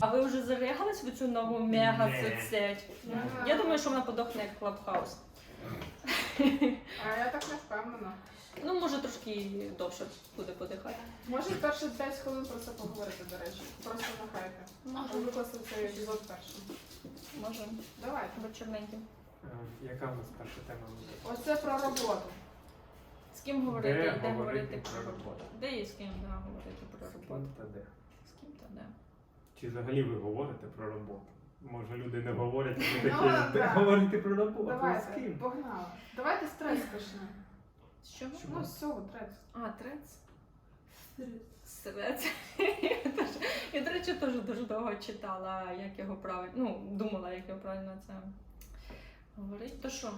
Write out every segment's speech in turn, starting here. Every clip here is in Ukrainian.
А ви вже зарягались в цю нову мега соцсеть? Я думаю, що вона подохне як Клабхаус. А я так не впевнена. Ну, може, трошки довше буде подихати. Може перші 5 хвилин про це поговорити, до речі. Просто на хайпі. Може. Викласти цей епізод першим. Може, Давайте. бо чорненьким. Е, Яка в нас перша тема буде? Оце про роботу. З ким говорити, Де де, говорити говорити про роботу? Де і з ким да, говорити про З роботу? ким та де? З ким та де? Чи взагалі ви говорите про роботу? Може люди не говорять, ви Ну, такі да. про роботу. З Давайте, ким? погнали. Давайте стрес почнемо. З чого? Чому? Ну, з цього трец. А, трец? Трец. Я теж- Я, до речі, теж дуже довго читала, як його правильно, ну, думала, як його правильно це говорить. То що,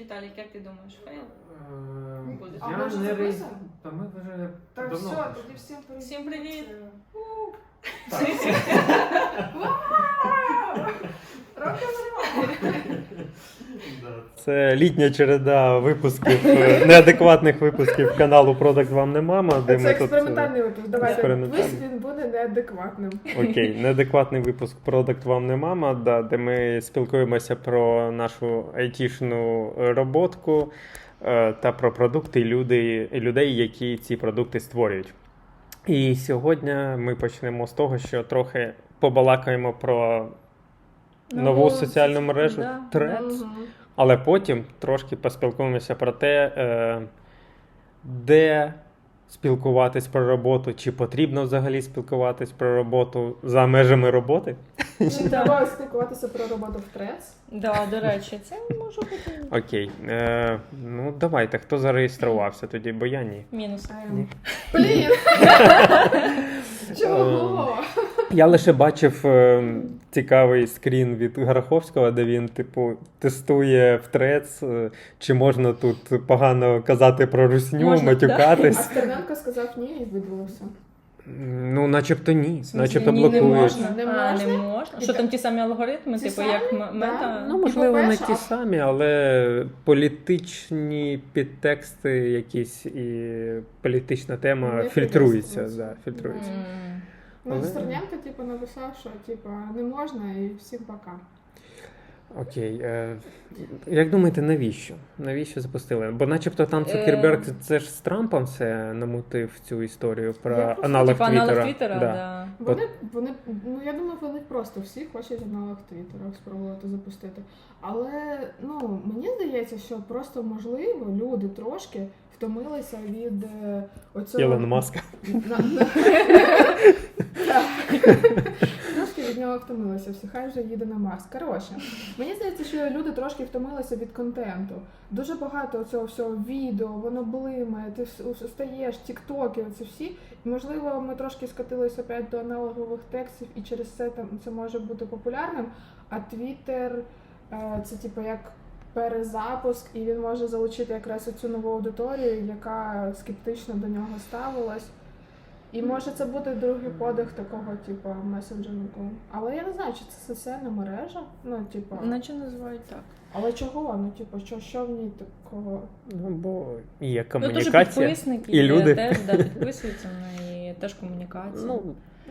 Віталік, як ти думаєш, фейл? Е, Буде. А Я не рейс... записуємо? Та ми вже Так, давно. все, пишемо. тоді всім привіт. Всім привіт! Рок-н-рол! Це літня череда випусків, е, неадекватних випусків каналу Продакт вам не мама. Де Це ми тут, е, експериментальний випуск. Давайте Експериментальний. пусть він буде неадекватним. Окей, неадекватний випуск Продакт вам не мама, да, де ми спілкуємося про нашу айтішну роботку е, та про продукти і люди, і людей, які ці продукти створюють. І сьогодні ми почнемо з того, що трохи побалакаємо про нову соціальну мережу да, Threads. Мгм. Але потім трошки поспілкуємося про те, е, де спілкуватись про роботу, чи потрібно взагалі спілкуватись про роботу за межами роботи. Чи треба спілкуватися про роботу в трец? Да, до речі, це може бути Окей. Е, ну давайте, хто зареєструвався тоді, бо я ні. мінус. Ем, Блін! Чого? Я лише бачив е, цікавий скрін від Гараховського, де він, типу, тестує в трец, е, чи можна тут погано казати про русню, Можна, А матюкатись. Стерненко сказав ні і видалився. Ну, начебто ні. Начебто ні, не блокують. можна? Не а, не можна? можна? Що там ті самі алгоритми, Ті типу, самі? як м- Да. мета? Ну, можливо, не по-перше, ті а- самі, але політичні підтексти якісь і політична тема Не фільтрується. фільтрується. Да, фільтрується. М. Ну, Але- Стерненко, типу, написав, що типу, не можна і всім пока. Окей. Е, як думаєте, навіщо? Навіщо запустили? Бо начебто там Е. Цукерберг це ж з Трампом все намутив цю історію про Я просто, аналог Типа аналог Твіттера. Твіттера, Да. да. Вони, вони, ну я думаю, вони просто всі хочуть аналог Твіттера спробувати запустити. Але ну мені здається, що просто можливо люди трошки втомилися від е, оцього Ілон Маска. нього втомилися, всі хай вже їде на Марс. Коротше, мені здається, що люди трошки втомилися від контенту. Дуже багато цього всього відео, воно блимає, ти стаєш, тіктоки, оце всі. І, можливо, ми трошки скотилися опять до аналогових текстів, і через це там це може бути популярним. А Твіттер е, це типу як перезапуск, і він може залучити якраз цю нову аудиторію, яка скептично до нього ставилась. І може це буде другий подих такого, типу, месенджингу. Але я не знаю, чи це соціальна мережа. Ну, типу, Наче називають так. але чого? Ну, типу, що, що в ній такого? Ну, бо є Ну, дуже підписники, і є люди. теж да, підписуються на неї, теж комунікація. Ну,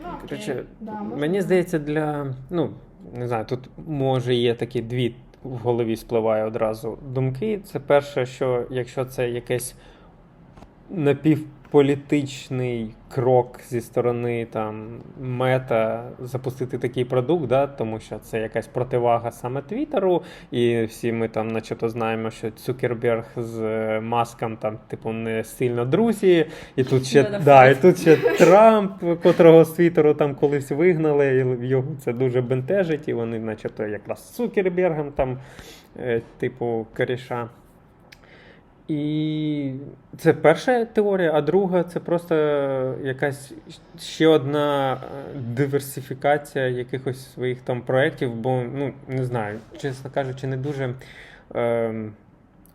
Ну, окей. Коротше, Да, можна мені так. здається, для. Ну, не знаю, тут може є такі дві в голові спливає одразу думки. Це перше, що якщо це якесь напівполітичний крок зі сторони там мета запустити такий продукт, да, тому що це якась противага саме Твіттеру, і всі ми там, начебто, знаємо, що Цукерберг з е, Маском там, типу, не сильно друзі, і тут ще, Да-да, і тут ще Трамп, котрого з Твіттеру там колись вигнали, і його це дуже бентежить, і вони, начебто, якраз з Цукербергом там, е, типу, коріша. І це перша теорія, а друга це просто якась ще одна е, диверсифікація якихось своїх там проєктів, бо ну не знаю, чесно кажучи, не дуже ем,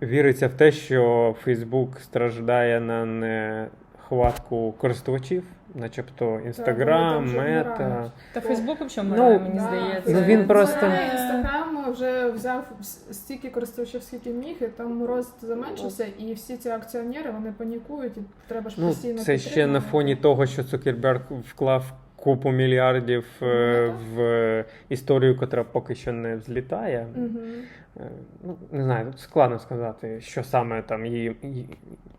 віриться в те, що Facebook страждає на нехватку користувачів, начебто Інстаграм, Мета. Та Фейсбук взагалі Ну, вмирає, мені здається. Ну, він просто- це Вже взяв стільки користувачів, скільки міг, і там рост заменшився, і всі ці акціонери вони панікують, і треба ж Ну, постійно це ще на фоні того, що Цукерберг вклав купу мільярдів е, Ну, в історію, котра поки що не взлітає. Угу. Е, Ну, не знаю, тут складно сказати, що саме там її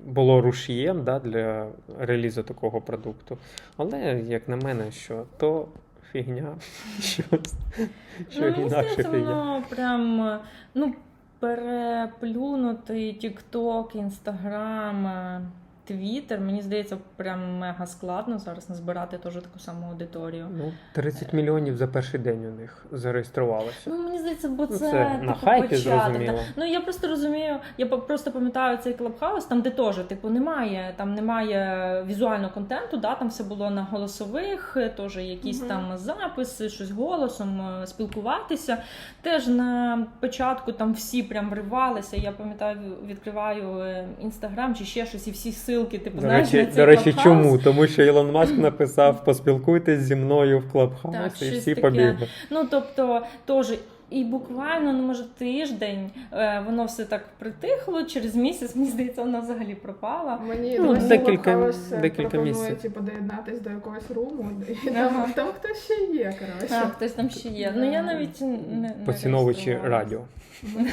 було рушієм да, для релізу такого продукту. Але, як на мене, що то фігня, що, що ну, мені інакше здається, фігня. воно прям ну, переплюнути TikTok, Instagram, Twitter. Мені здається, прям мега складно зараз назбирати теж таку саму аудиторію. Ну, 30 мільйонів за перший день у них зареєструвалося. Ну, мені здається, бо Ну, це, це на хайпі, початок. зрозуміло. та. Ну я просто розумію, я просто пам'ятаю цей клабхаус, там де теж типу немає, там немає візуального контенту, да, там все було на голосових, е, теж якісь Мгм. там записи, щось голосом, е, спілкуватися. Теж на початку там всі прям вривалися. Я пам'ятаю, відкриваю інстаграм чи ще щось, і всі ссылки, типу, До знаєш, речі, на цей до речі, Clubhouse. чому? Тому що Ілон Маск написав: поспілкуйтесь зі мною в Так, Клабхаус, і щось всі таке. побігли. Ну тобто, теж. І буквально, ну може, тиждень е, воно все так притихло. Через місяць, мені здається, вона взагалі пропала. Мені Ну, десь декілька- декілька місяців. типу, доєднатись до якогось руму, і Ага. там, там хтось ще є, коротше. А, хтось там ще є. Ну я навіть не, реєструвалась. радіо. Можливо.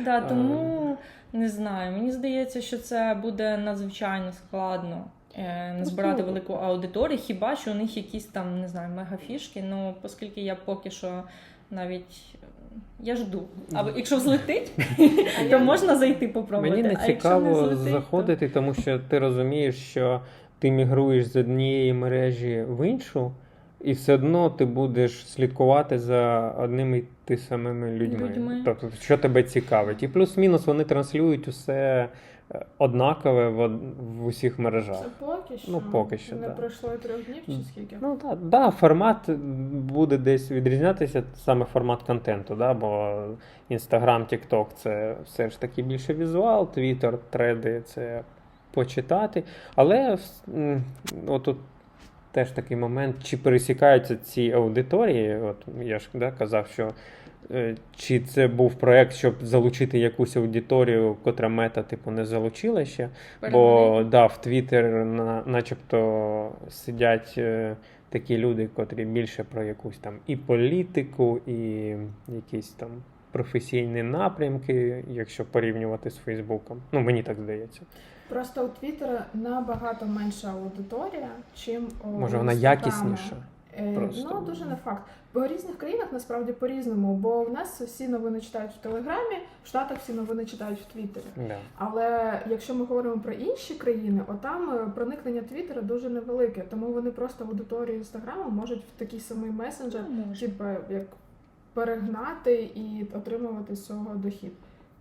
Да, тому не знаю. Мені здається, що це буде надзвичайно складно. е, Назбирати Ну, велику аудиторію, хіба що у них якісь там не знаю мегафішки. Ну оскільки я поки що навіть я жду. А якщо взлетить, то можна зайти попробувати. Мені не а якщо не цікаво взлетить, то- заходити, тому що ти розумієш, що ти мігруєш з однієї мережі в іншу, і все одно ти будеш слідкувати за одними й ти самими людьми. Людьми. Тобто, що тебе цікавить. І плюс-мінус вони транслюють усе е, однакове в, в усіх мережах. Це поки що. Ну, поки що, Не да. пройшло і трьох днів чи скільки? Ну так, да, формат буде десь відрізнятися, саме формат контенту, да, бо Instagram, TikTok це все ж таки більше візуал, Twitter, треди це почитати. Але отут теж такий момент, чи пересікаються ці аудиторії. От я ж да, казав, що е, чи це був проект, щоб залучити якусь аудиторію, котра мета типу не залучила ще. Бо да, в Твіттер на, начебто сидять е, такі люди, котрі більше про якусь там і політику, і якісь там професійні напрямки, якщо порівнювати з Фейсбуком. Ну, мені так здається. Просто у Твіттера набагато менша аудиторія, чим у Може, вона якісніша. Е, Просто. Ну, дуже не факт. Бо в різних країнах насправді по-різному, бо в нас всі новини читають в Телеграмі, в Штатах всі новини читають в Твіттері. Да. Але якщо ми говоримо про інші країни, отам е, проникнення Твіттера дуже невелике, тому вони просто аудиторію інстаграму можуть в такий самий месенджер, Ну, може. типу, як перегнати і отримувати з цього дохід.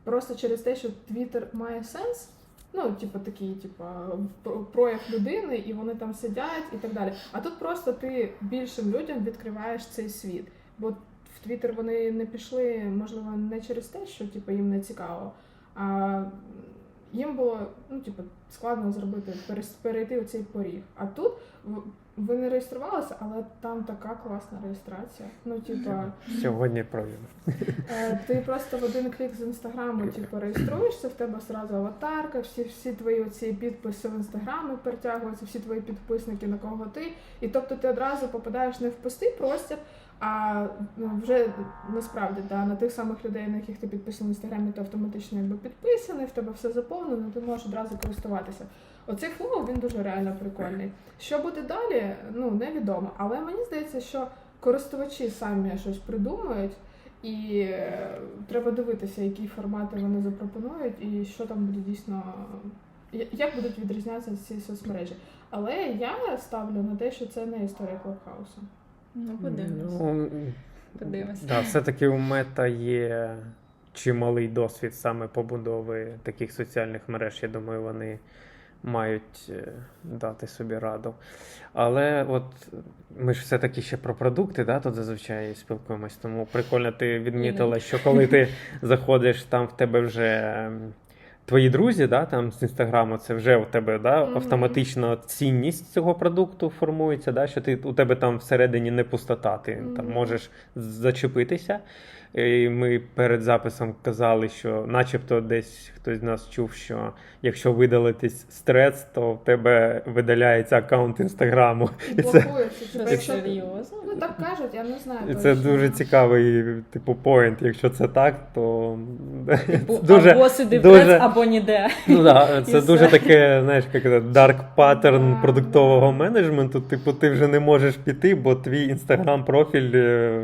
Просто через те, що Твіттер має сенс. Ну, типу, такий, типу, про- прояв людини, і вони там сидять і так далі. А тут просто ти більшим людям відкриваєш цей світ. Бо в Твіттер вони не пішли, можливо, не через те, що типу, їм не цікаво, а їм було ну, типу, складно зробити, перейти у цей поріг. А тут ви не реєструвалися, але там така класна реєстрація. Ну, типу, Сьогодні провів. Е, Ти просто в один клік з інстаграму типу, реєструєшся, в тебе зразу аватарка, всі, всі твої оці підписи в інстаграмі перетягуються, всі твої підписники на кого ти. І тобто ти одразу попадаєш не в пустий простір, а ну, вже насправді да, на тих самих людей, на яких ти підписаний в інстаграмі, ти автоматично якби підписаний, в тебе все заповнено, ти можеш одразу користуватися. Оцей флоу він дуже реально прикольний. Що буде далі, ну невідомо. Але мені здається, що користувачі самі щось придумають. І е, треба дивитися, які формати вони запропонують, і що там буде дійсно, як будуть відрізнятися ці соцмережі. Але я ставлю на те, що це не історія Клабхаусу. Ну, подивимось. Ну, Подивимось. Да, все-таки у мета є чималий досвід саме побудови таких соціальних мереж. Я думаю, вони мають е, дати собі раду. Але от ми ж все-таки ще про продукти, да, тут зазвичай спілкуємось. Тому прикольно ти відмітила, що коли ти заходиш, там в тебе вже. ем, Твої друзі, да, там з інстаграму, це вже у тебе да, автоматично цінність цього продукту формується, да, що ти у тебе там всередині не пустота, ти там можеш зачепитися. І ми перед записом казали, що начебто десь хтось з нас чув, що якщо видалитись стрес, то в тебе видаляється аккаунт інстаграму. І це- Це якщо- серйозно? Ну так кажуть, я не знаю. І це точно. дуже цікавий, типу, поінт. Якщо це так, то Типу, дуже, або сиди дуже- прес, або ніде. Ну да, це І дуже все. таке, знаєш, як це, dark pattern продуктового менеджменту. Типу, ти вже не можеш піти, бо твій інстаграм-профіль е,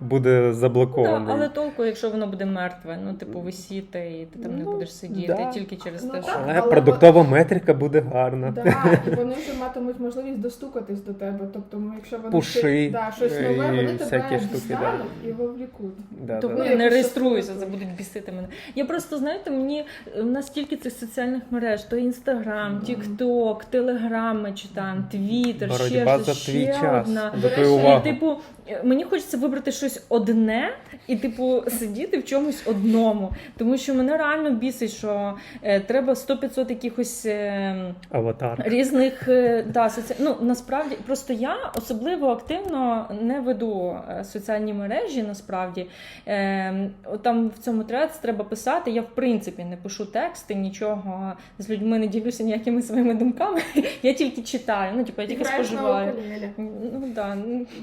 буде заблокований. Да, але толку, якщо воно буде мертве, ну типу висіти, і ти там не Ну, будеш сидіти да. тільки через Ну, те, так, що Але але- продуктова метрика буде гарна. Да, і вони ще матимуть можливість достукатись до тебе. Тобто, ну, якщо вони Пуши, щось- да, щось е, нове, і вони всякі тебе штуки, дістануть і вовлікуть. Да, Тому да. я Ну, не якось реєструюся, це будуть бісити мене. Я просто знаєте, мені у нас стільки цих соціальних мереж: то інстаграм, Тікток, Телеграм ми читаємо, Твіттер, ще Боротьба щось, ще час, одна. за До твою увагу. І, типу, мені хочеться вибрати щось одне і, типу, сидіти в чомусь одному. Тому що мене реально бісить, що е, треба 100-500 якихось. Е, Аватар. Різних е, да, соці... ну насправді просто я особливо активно не веду соціальні мережі. Насправді е, там в цьому трец треба писати. Я в принципі не пишу тексти, нічого з людьми не ділюся ніякими своїми думками. Я тільки читаю. Ну типу, я тільки споживаю. Ну да,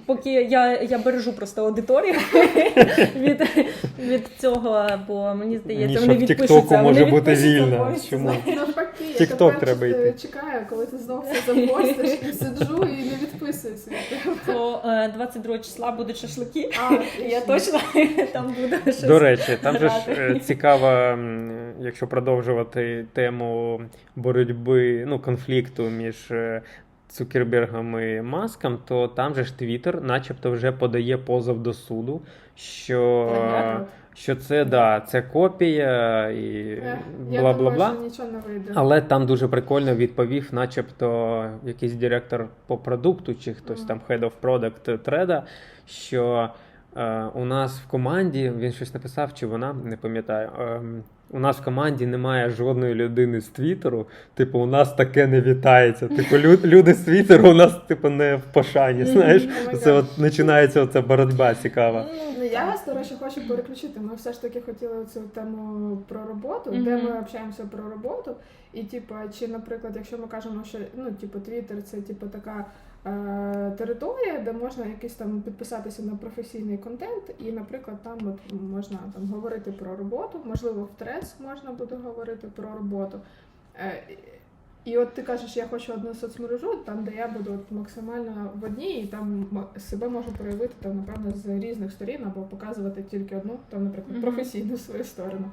поки я, я бережу просто аудиторію від, від цього, бо мені здається, Ніша вони відпишуться. Може бути вільна. Чому? Навпаки, Тік-ток треба просто йти. чекаю, коли ти знов все запостиш і сиджу і не відписуюся. То е, 22 числа будуть шашлики. А, Я точно там буду щось. До речі, там же ж е, цікаво, м, якщо продовжувати тему боротьби, ну, конфлікту між е, Цукербергом і Маском, то там же ж Твіттер начебто вже подає позов до суду, що, що це да, це копія і бла бла бла. Але там дуже прикольно відповів, начебто, якийсь директор по продукту, чи хтось mm. там head of product треда, що у нас в команді він щось написав, чи вона не пам'ятаю. ем, у нас в команді немає жодної людини з Твіттеру. Типу, у нас таке не вітається. Типу, люди з Твіттеру у нас, типу, не в пошані. Знаєш, Oh це от починається оця боротьба цікава. Ну, я вас, до речі, хочу переключити. Ми все ж таки хотіли цю тему про роботу, де ми общаємося про роботу. І, типу, чи, наприклад, якщо ми кажемо, що ну, типу, Twitter це типу така е, територія, де можна якийсь там підписатися на професійний контент, і, наприклад, там от можна там говорити про роботу, можливо, в трес можна буде говорити про роботу. Е, і от ти кажеш, я хочу одну соцмережу, там, де я буду от максимально в одній, і там себе можу проявити там, напевно, з різних сторін або показувати тільки одну, там, наприклад, професійну свою сторону.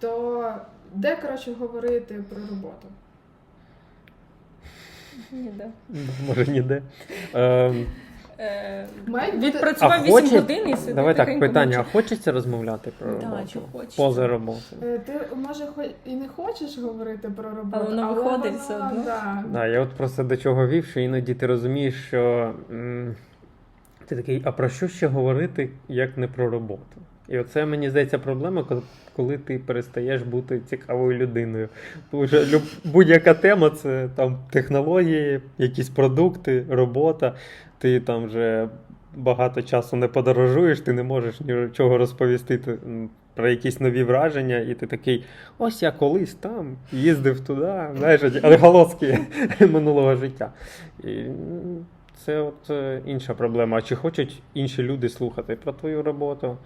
То де коротше говорити про роботу? Ніде. Може, ніде. Ем, Е, Відпрацював 8 хоче- годин і сидить. Давай так, тихенько питання: а мовчить. хочеться розмовляти про Да, роботу? чи хочеться? Поза роботою. Е, Ти може хо- і не хочеш говорити про роботу, Але воно виходить все одно. Да. Да, я от просто до чого вів, що іноді ти розумієш, що м, ти такий, а про що ще говорити, як не про роботу? І оце мені здається проблема, коли, ти перестаєш бути цікавою людиною. Тому що будь-яка тема це там технології, якісь продукти, робота. Ти там вже багато часу не подорожуєш, ти не можеш нічого розповісти ти, про якісь нові враження, і ти такий, ось я колись там їздив туди, знаєш, галоски минулого життя. І це от е, інша проблема. А чи хочуть інші люди слухати про твою роботу?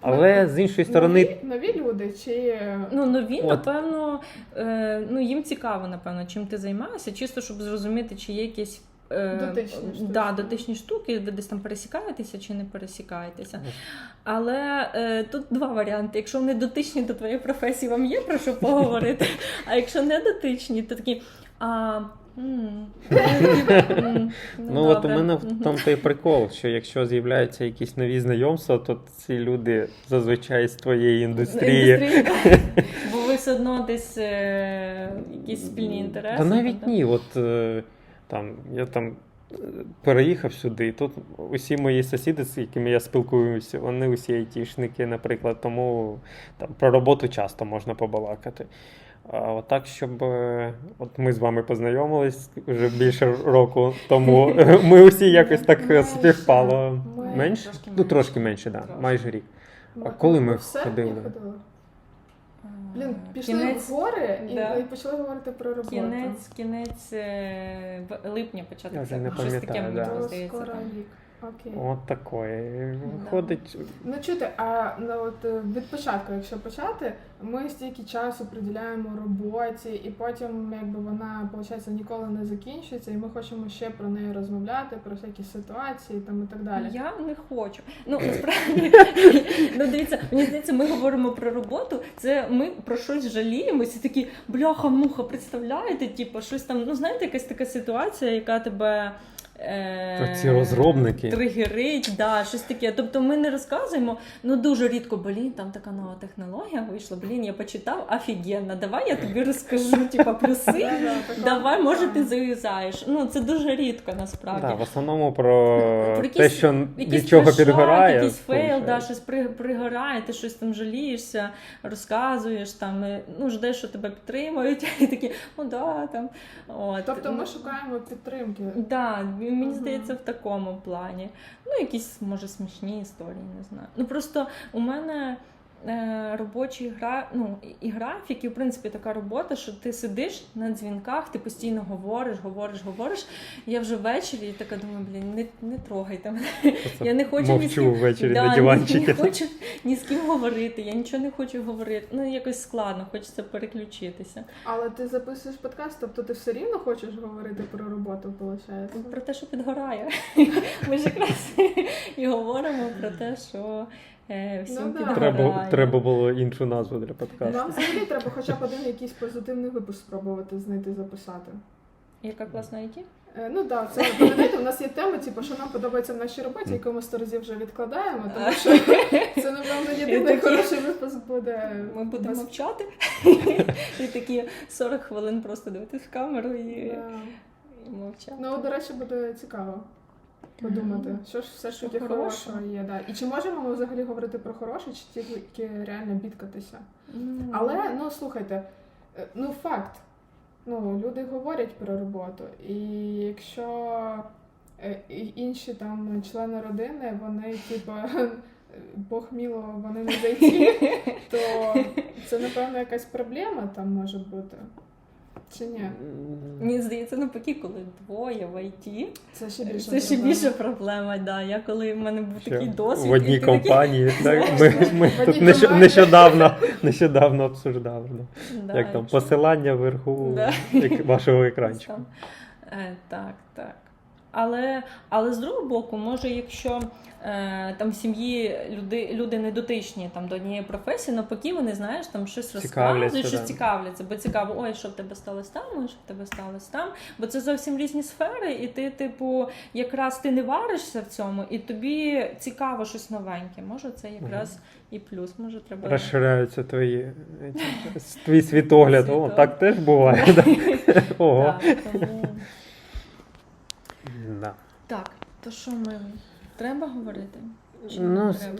Але з іншої сторони, Нові, нові люди чи Ну, нові, От. напевно, е, ну їм цікаво, напевно, чим ти займаєшся, чисто щоб зрозуміти, чи є якісь. е, Дотичні штуки. да, дотичні штуки, де десь там пересікаєтеся чи не пересікаєтеся. Але е, тут два варіанти. Якщо вони дотичні до твоєї професії, вам є про що поговорити. А якщо не дотичні, то такі. А, ну от у мене в тому той прикол, що якщо з'являються якісь нові знайомства, то ці люди зазвичай з твоєї індустрії. Бо ви все одно десь е, якісь спільні інтереси. Та навіть ні, от е, там я там е, переїхав сюди, і тут усі мої сусіди, з якими я спілкуюся, вони усі айтішники, наприклад, тому там про роботу часто можна побалакати. А отак, щоб е, от ми з вами познайомились вже більше року тому. Ми усі якось так е, співпало. Менше? Трошки Ну, менше. трошки менше, так. Да. Майже рік. А коли ми ходили? Блін, пішли Кінець- в гори і, да. і почали говорити про роботу. Кінець, кінець е, липня, початок Я вже не серпня. Щось таке пам'ятаю, мені да. Здається. скоро рік. Окей. От такої. Виходить. Ну чути, а ну, от е, від початку, якщо почати, ми стільки часу приділяємо роботі, і потім якби вона виходить, ніколи не закінчується, і ми хочемо ще про неї розмовляти, про всякі ситуації там і так далі. Я не хочу. Ну насправді, ну дивіться, мені здається, ми говоримо про роботу. Це ми про щось жаліємося. Такі бляха-муха, представляєте? Типу, щось там, ну знаєте, якась така ситуація, яка тебе. Е- Ці розробники. тригерить, да, щось таке. Тобто ми не розказуємо, ну дуже рідко, блін, там така нова технологія вийшла, блін, я почитав, офігенно, давай я тобі розкажу, типа плюси. Давай, може, ти зав'язаєш. Ну це дуже рідко насправді. Да, в основному про Про те, якісь- що Якийсь від чого підгорає. якийсь фейл, да, щось при, пригорає, ти щось там жалієшся, розказуєш, там, і, ну, ждеш, що тебе підтримують, і такі, ну да, там. От. Тобто ми Ну, шукаємо підтримки. Да, мені здається, в такому плані. Ну, якісь, може, смішні історії, не знаю. Ну просто у мене робочий гра, ну, і- графік, і в принципі така робота, що ти сидиш на дзвінках, ти постійно говориш, говориш, говориш. Я вже ввечері і така думаю, блін, не, не трогайте мене. Просто Я не хочу ні з ким ввечері Да, на ні- диванчикі. Не хочу ні з ким говорити, я нічого не хочу говорити. Ну, якось складно, хочеться переключитися. Але ти записуєш подкаст, тобто ти все рівно хочеш говорити про роботу, виходить? Про те, що підгорає. Ми ж якраз і говоримо про те, що е, всім Ну да. підгорає. Треба, треба було іншу назву для подкасту. Нам взагалі треба хоча б один якийсь позитивний випуск спробувати знайти записати. Яка класна IT? Е, Ну так, це пам'ятаєте, у нас є тема, типу, що нам подобається в нашій роботі, яку ми сто разів вже відкладаємо, тому що це, напевно, єдиний хороший випуск буде. Ми будемо без- мовчати і такі 40 хвилин просто дивитись в камеру і, Да. і мовчати. Ну, до речі, буде цікаво подумати, що ж все ж Що таки хорошого. є. Да. І чи можемо ми взагалі говорити про хороше, чи тільки реально бідкатися? Ну, Але ну слухайте, е, ну факт. Ну, люди говорять про роботу, і якщо е, інші там члени родини, вони типу. Бог міло, вони не зайти, то це напевно якась проблема там може бути. Чи ні? Мені здається, навпаки, коли двоє в IT, Це ще більше. це ще проблема. більше проблема. Да. Я коли в мене був Ще такий досвід, в одній компанії. такий-. Так, ми ми тут команді. нещодавно, нещодавно обсуждали. Да. Да, Як там якщо- посилання вверху Да. вашого екранчика. Е, так, так. Але, але з другого боку, може, якщо е, там в сім'ї люди, люди не дотичні там, до однієї професії, навпаки, вони знаєш, там щось розказують, щось да. цікавляться, бо цікаво, ой, що в тебе сталося там, ой, що в тебе сталося там. Бо це зовсім різні сфери, і ти, типу, якраз ти не варишся в цьому, і тобі цікаво щось новеньке. Може, це якраз і плюс, може, треба. Розширяються твої твій світогляд. О, так теж буває. Ого. Так, то що ми треба говорити? Чи Ну, не треба?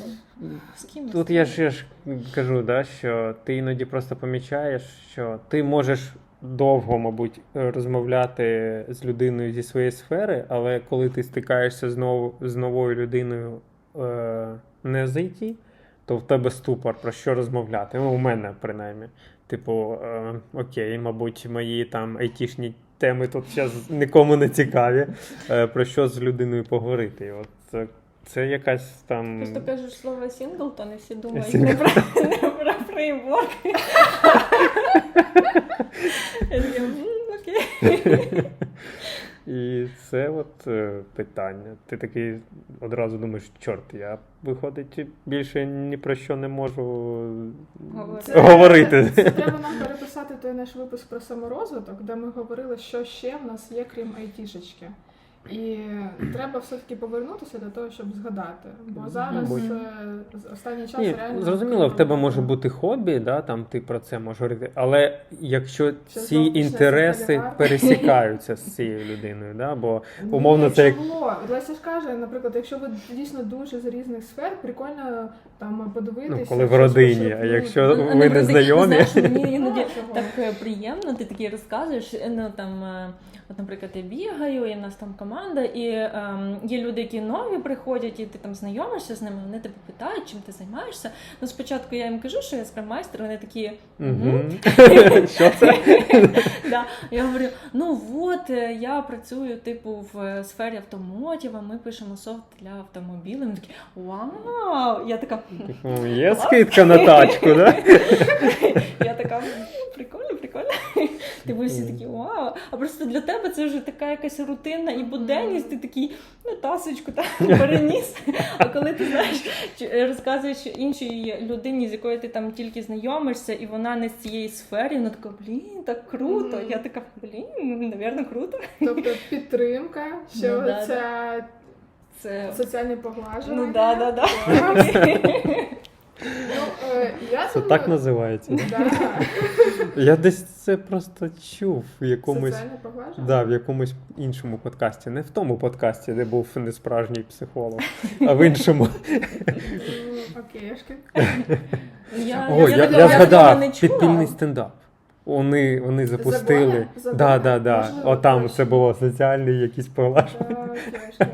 З ким Тут я ж, я ж кажу, да, що ти іноді просто помічаєш, що ти можеш довго, мабуть, розмовляти з людиною зі своєї сфери, але коли ти стикаєшся знову з новою людиною е, не з IT, то в тебе ступор про що розмовляти. Ну, у мене принаймні. Типу, е, окей, мабуть, мої там айтішні теми тут зараз нікому не цікаві. Е, про що з людиною поговорити. От це, це якась там. Просто кажеш слово Сінглтон, і всі думають не про, не про фреймворк. Я така, «М, Окей. І це от е, питання. Ти такий одразу думаєш, чорт, я виходить більше ні про що не можу Говорити. говорити. Це треба нам переписати той наш випуск про саморозвиток, де ми говорили, що ще в нас є, крім айтішечки. І треба все-таки повернутися до того, щоб згадати. Бо зараз Мабуть. е, останній час Ні, реально зрозуміло, в тебе може бути хобі, да, там ти про це можеш говорити. Але якщо Що ці інтереси пересікаються з цією людиною, да, бо Ну, умовно, це як- чого? Леся ж каже, наприклад, якщо ви дійсно дуже з різних сфер, прикольно там подивитися. ну, коли в щось родині, а якщо Ну, ви не знайомі. Знаєш, мені іноді Ну, чого? так е, приємно, ти такий розказуєш. е, Ну там, е, от, наприклад, я бігаю, і в нас там команда, і ем, є люди, які нові приходять, і ти там знайомишся з ними. Вони тебе питають, чим ти займаєшся. Ну, спочатку я їм кажу, що я скрам-майстер, вони такі. Що це? Я говорю: ну от е, я працюю типу в е, сфері автомотіва, ми пишемо софт для автомобілів. Вони такі вау! Я така. Є скидка на тачку, да? Я така «М, прикольно, прикольно. Типу всі такі вау. А просто для тебе це вже така якась рутинна і буденність. Ти такий, ну тасочку так переніс. А коли ти знаєш, розказуєш іншій людині, з якою ти там тільки знайомишся, і вона не з цієї сфери, вона така, блін, так круто. Я така, блін, навірно, круто. Тобто підтримка, що Ну, да, ця Це соціальне поглажування. ну да, да, да. Ну, е, я Це думаю, так називається. Да. Я десь це просто чув в якомусь. Соціальне поглажування? Да, в якомусь іншому подкасті. Не в тому подкасті, де був несправжній психолог, а в іншому. М, Окейшки. Я, О, я, я, такого- такого згадав чула. підпільний стендап. Вони, вони запустили. Да, да, да. Можливо, Отам точно. це було соціальний якийсь. Да, окейшки.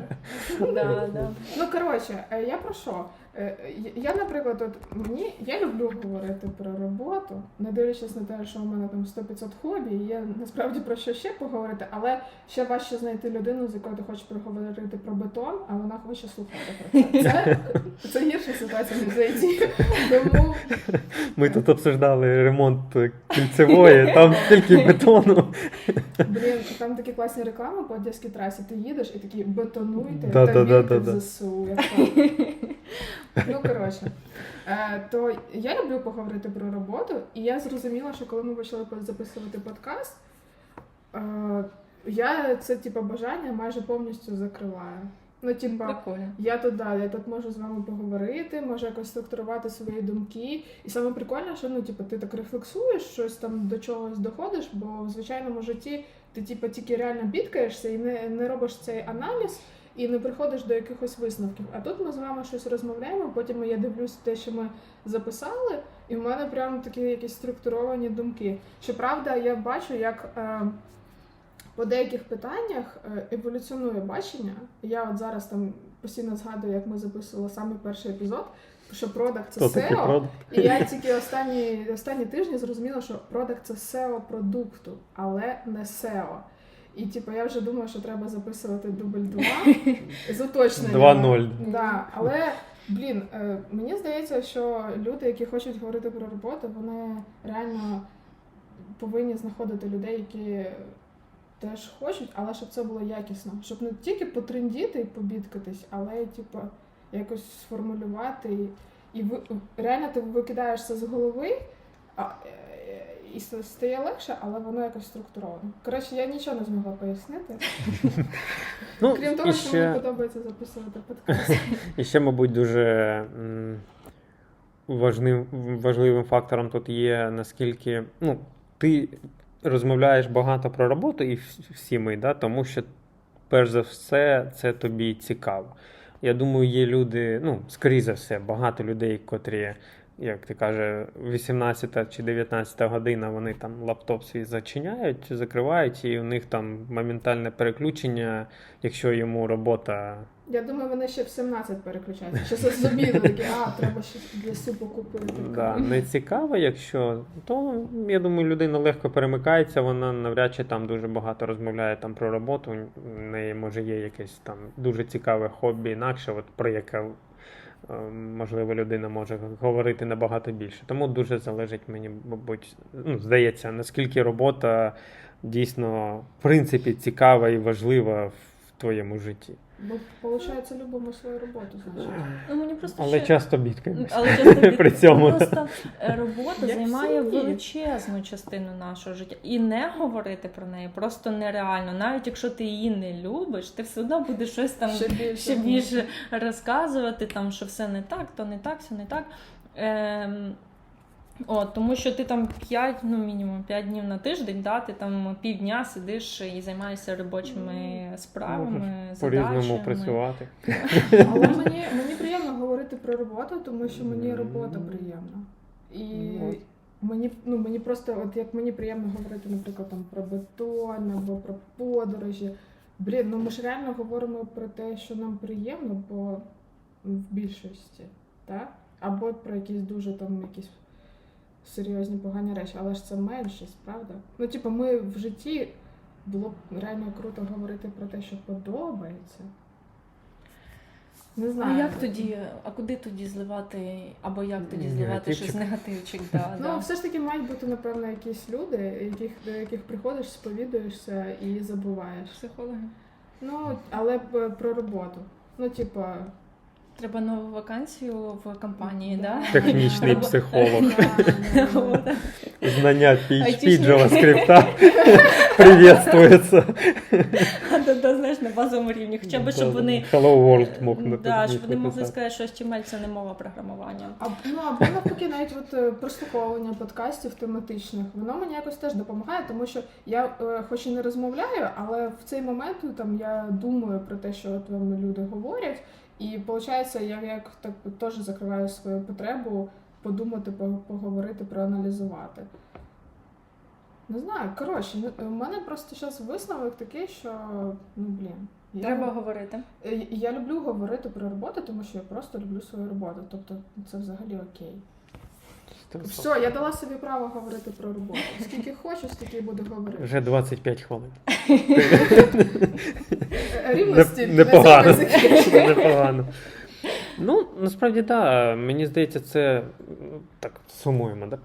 Да, да. Ну коротше, е, я про що? Е, Я, наприклад, от мені я люблю говорити про роботу, не дивлячись на те, що у мене там 100-500 хобі, і є насправді про що ще поговорити, але ще важче знайти людину, з якою ти хочеш поговорити про бетон, а вона хоче слухати про це. Це, це гірша ситуація ніж зайти. Тому Ми тут обсуждали ремонт кільцевої, там тільки бетону. блін, там такі класні реклами по одеській трасі. Ти їдеш і такі бетонуйте та да, да, вірте да, в да. ЗСУ. Ну, коротше, е, то я люблю поговорити про роботу, і я зрозуміла, що коли ми почали записувати подкаст, е, я це типу, бажання майже повністю закриваю. Ну, типа, Прикольно. я тут да, я тут можу з вами поговорити, можу якось структурувати свої думки. І саме прикольне, що ну, типу, ти так рефлексуєш, щось там до чогось доходиш, бо в звичайному житті ти типу, тільки реально бідкаєшся і не, не робиш цей аналіз. І не приходиш до якихось висновків. А тут ми з вами щось розмовляємо, потім я дивлюсь те, що ми записали, і в мене прям такі якісь структуровані думки. Щоправда, я бачу, як е, по деяких питаннях е, еволюціонує бачення. Я от зараз там постійно згадую, як ми записували саме перший епізод, що продакт це SEO. І я тільки останні, останні тижні зрозуміла, що продакт це SEO продукту, але не SEO. І типу, я вже думаю, що треба записувати дубль 2 з уточненням. 2-0. Да, але блін, е, мені здається, що люди, які хочуть говорити про роботу, вони реально повинні знаходити людей, які теж хочуть, але щоб це було якісно. Щоб не тільки потрендіти і побідкатись, але типу, якось сформулювати. І, і ви, реально ти викидаєш це з голови. А, е, і стає легше, але воно якось структуровано. Коротше, я нічого не змогла пояснити. Ну, Крім того, що ще... мені подобається записувати подкаст. І ще, мабуть, дуже важним, важливим фактором тут є, наскільки ну, ти розмовляєш багато про роботу, і всі ми, да, тому що, перш за все, це тобі цікаво. Я думаю, є люди, ну, скоріше за все, багато людей, котрі, як ти каже, 18 чи 19 година вони там лаптоп свій зачиняють, закривають, і у них там моментальне переключення, якщо йому робота Я думаю, вони ще в 17 переключаються. Ще з обіду такі, а, треба ще для супу купити. Да, не цікаво, якщо то я думаю, людина легко перемикається, вона навряд чи там дуже багато розмовляє там про роботу. У неї може є якесь там дуже цікаве хобі інакше, от про яке можливо людина може говорити набагато більше. Тому дуже залежить мені, мабуть, ну, здається, наскільки робота дійсно в принципі цікава і важлива в твоєму житті. Бо, виходить, любимо свою роботу, значить. Ну просто Але ще... часто бідкаємось. Але часто від- При цьому. просто е, робота займає величезну частину нашого життя. І не говорити про неї просто нереально. Навіть якщо ти її не любиш, ти все одно будеш щось там Ще більше. ще більше розказувати, там, що все не так, то не так, все не так. Ем, От, тому що ти там 5, ну мінімум 5 днів на тиждень, да, ти там півдня сидиш і займаєшся робочими справами, По-різному задачами. працювати. Але мені, мені приємно говорити про роботу, тому що мені робота приємна. І От. мені, ну, мені просто, от як мені приємно говорити, наприклад, там про бетон або про подорожі. Блін, ну ми ж реально говоримо про те, що нам приємно, бо в більшості, так? Або про якісь дуже там якісь серйозні погані речі, але ж це меншість, правда? Ну, типу, ми в житті було б реально круто говорити про те, що подобається. Не знаю. А як тоді, а куди тоді зливати, або як тоді зливати щось негативчик? Да, Ну, да. все ж таки мають бути, напевно, якісь люди, яких, до яких приходиш, сповідуєшся і забуваєш. Психологи. Ну, але б про роботу. Ну, типа, Треба нову вакансію в компанії, да? Технічний психолог. Знання PHP. JavaScript приветствується. Да, знаєш, на базовому рівні. Хоча б, щоб вони Hello World мог да, щоб вони могли сказати, що HTML це не мова програмування. А, ну, або навпаки, навіть от е, прослуховування подкастів тематичних, воно мені якось теж допомагає, тому що я е, хоч і не розмовляю, але в цей момент там я думаю про те, що от вам люди говорять, і виходить, я як так теж закриваю свою потребу подумати, поговорити, проаналізувати. Не знаю, коротше, ну, у мене просто зараз висновок такий, що ну блін. я- Треба говорити. Е, Я люблю говорити про роботу, тому що я просто люблю свою роботу. Тобто це взагалі окей. Все, я дала собі право говорити про роботу. Скільки хочу, стільки й буду говорити. Вже 25 хвилин. Рівно стільки. Непогано. Непогано. Ну, насправді, так. Да. Мені здається, це так сумуємо, да?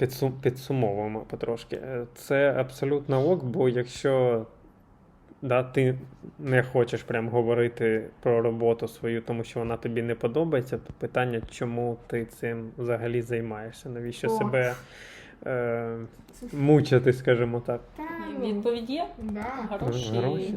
Підсумовуємо потрошки. Е, Це абсолютно ок, бо якщо да, ти не хочеш прям говорити про роботу свою, тому що вона тобі не подобається, то питання, чому ти цим взагалі займаєшся? Навіщо О. себе е, мучити, скажімо так. Та, ну, Відповідь є? да. Гроші. Гроші.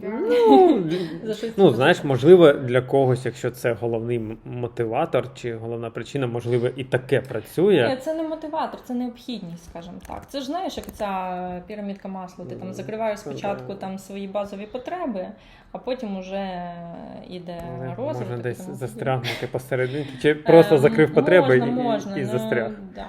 Ну, За щось Ну, знаєш, можливо, для когось, якщо це головний м- мотиватор чи головна причина, можливо, і таке Ні, працює. це не мотиватор, це необхідність, скажімо так. Це ж знаєш, як ця пірамідка масла. Ти там закриваєш спочатку там свої базові потреби, а потім уже йде Але розвиток. Можна десь тому застрягнути посерединки, чи просто Е, закрив потреби можна, і, можна, і ну, застряг. Да.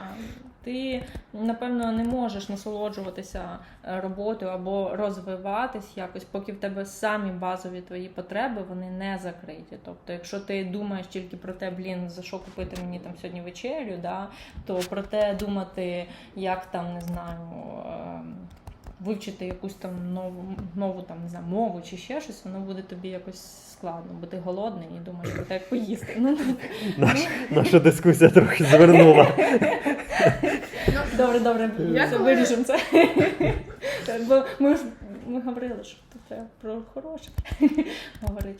Ти, напевно, не можеш насолоджуватися е, роботою або розвиватись якось, поки в тебе самі базові твої потреби вони не закриті. Тобто, якщо ти думаєш тільки про те, блін, за що купити мені там сьогодні вечерю, да, то про те думати, як там не знаю. Вивчити якусь там нову нову там не знаю, мову чи ще щось, воно буде тобі якось складно, бо ти голодний і думаєш про те, як поїсти. Ну, Наш, наша дискусія трохи звернула. Добре, добре, Я все, коли- виріжемо це. Бо ми ж ми говорили, що це про хороше говорити.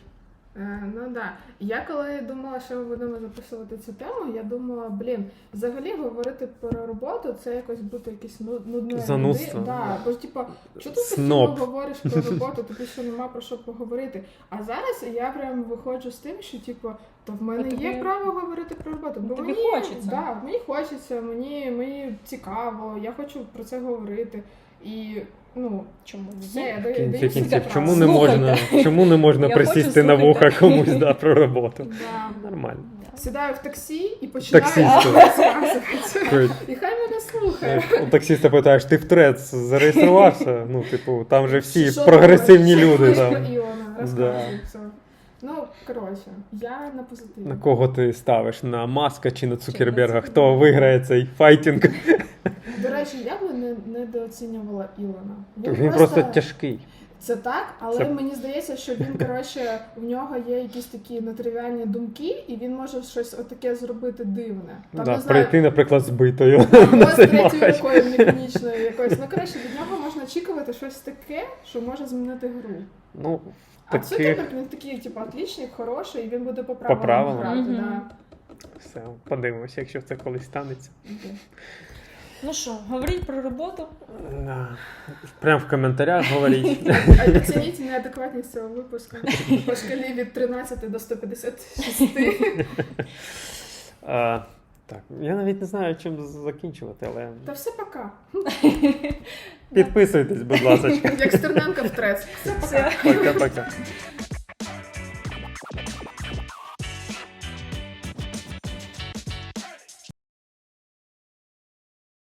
Е, Ну да. Я коли думала, що ми будемо записувати цю тему, я думала, блін, взагалі говорити про роботу це якось бути якийсь ну- нудною. Занудство. Да, бо ж типа, що ти постійно говориш про роботу, тобі що нема про що поговорити. А зараз я прям виходжу з тим, що типу, то в мене тобі- є право говорити про роботу. Бо Тобі мені хочеться. Да, мені хочеться, мені, мені цікаво, я хочу про це говорити. І ну, Чому ні? В кінці кінців, чому не можна, чому не можна присісти на вуха комусь да, про роботу? Да. Нормально. Сідаю в таксі і починаю розказувати. І хай мене слухає. знаєш, У таксіста питаєш, ти в трец зареєструвався? Ну, типу, там же всі прогресивні люди. Там. І Іона, Да. все. Ну, коротше, я на позитиві. На кого ти ставиш? На Маска чи на Цукерберга? Хто виграє цей файтінг? До речі, я би не, недооцінювала Ілона. Він просто тяжкий. Це так, але Це- мені здається, що він, коротше, в нього є якісь такі нетривіальні думки, і він може щось отаке зробити дивне. Там, Да, прийти, наприклад, збитою на з третьою рукою механічною якось. Ну, коротше, від нього можна очікувати щось таке, що може змінити гру. Ну, А таких Цукерберг, він такий, типу, отлічник, хороший, і він буде по правилам, грати. Мгм. Да. все, подивимося, якщо це колись станеться. Окей. Ну що, говоріть про роботу. Да. Прям в коментарях говоріть. А Оцініть неадекватність цього випуску по шкалі від 13 до 156. А, так, я навіть не знаю, чим закінчувати, але Та все пока. підписуйтесь, будь ласка. Як Стерненко в трес. Все пока. Все. Пока-пока.